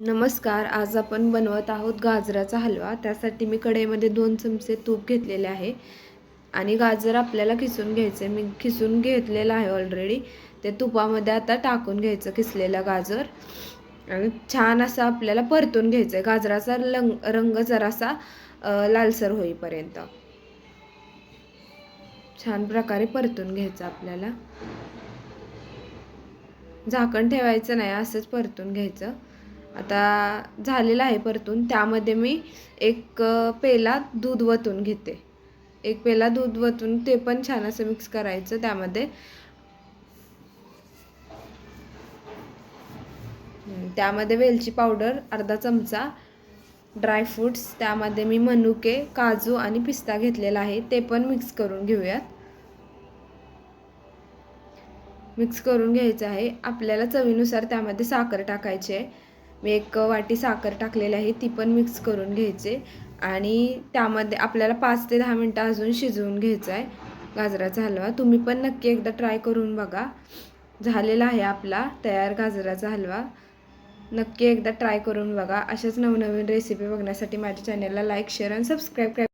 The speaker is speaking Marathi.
नमस्कार आज आपण बनवत आहोत गाजराचा हलवा. त्यासाठी मी कढईमध्ये दोन चमचे तूप घेतलेले आहे आणि गाजर आपल्याला किसून घ्यायचे मी किसून घेतलेलं आहे ऑलरेडी ते तुपामध्ये आता टाकून घ्यायचं किसलेलं गाजर. आणि छान असं आपल्याला परतून घ्यायचं आहे गाजराचा लंग रंग जरासा लालसर होईपर्यंत. छान प्रकारे परतून घ्यायचं आपल्याला. झाकण ठेवायचं नाही असंच परतून घ्यायचं. आता झालेलं आहे परतून. त्यामध्ये मी एक पेला दूध वतून घेते. एक पेला दूध वतून ते पण छान असं मिक्स करायचं त्यामध्ये. त्यामध्ये वेलची पावडर अर्धा चमचा ड्रायफ्रूट्स त्यामध्ये मी मनुके काजू आणि पिस्ता घेतलेला आहे. ते पण मिक्स करून घेऊयात. मिक्स करून घ्यायचं आहे. आपल्याला चवीनुसार त्यामध्ये साखर टाकायची आहे. मी एक वाटी साखर टाकलेली आहे ती पण मिक्स करून घ्यायचे. आणि त्यामध्ये आपल्याला पाच ते दहा मिनटं अजून शिजवून घ्यायचं आहे. गाजराचा हलवा. तुम्ही पण नक्की एकदा ट्राय करून बघा. झालेला आहे आपला तयार गाजराचा हलवा. नक्की एकदा ट्राय करून बघा. अशाच नवनवीन रेसिपी बघण्यासाठी माझ्या चॅनलला लाईक शेअर आणि सबस्क्राईब करा.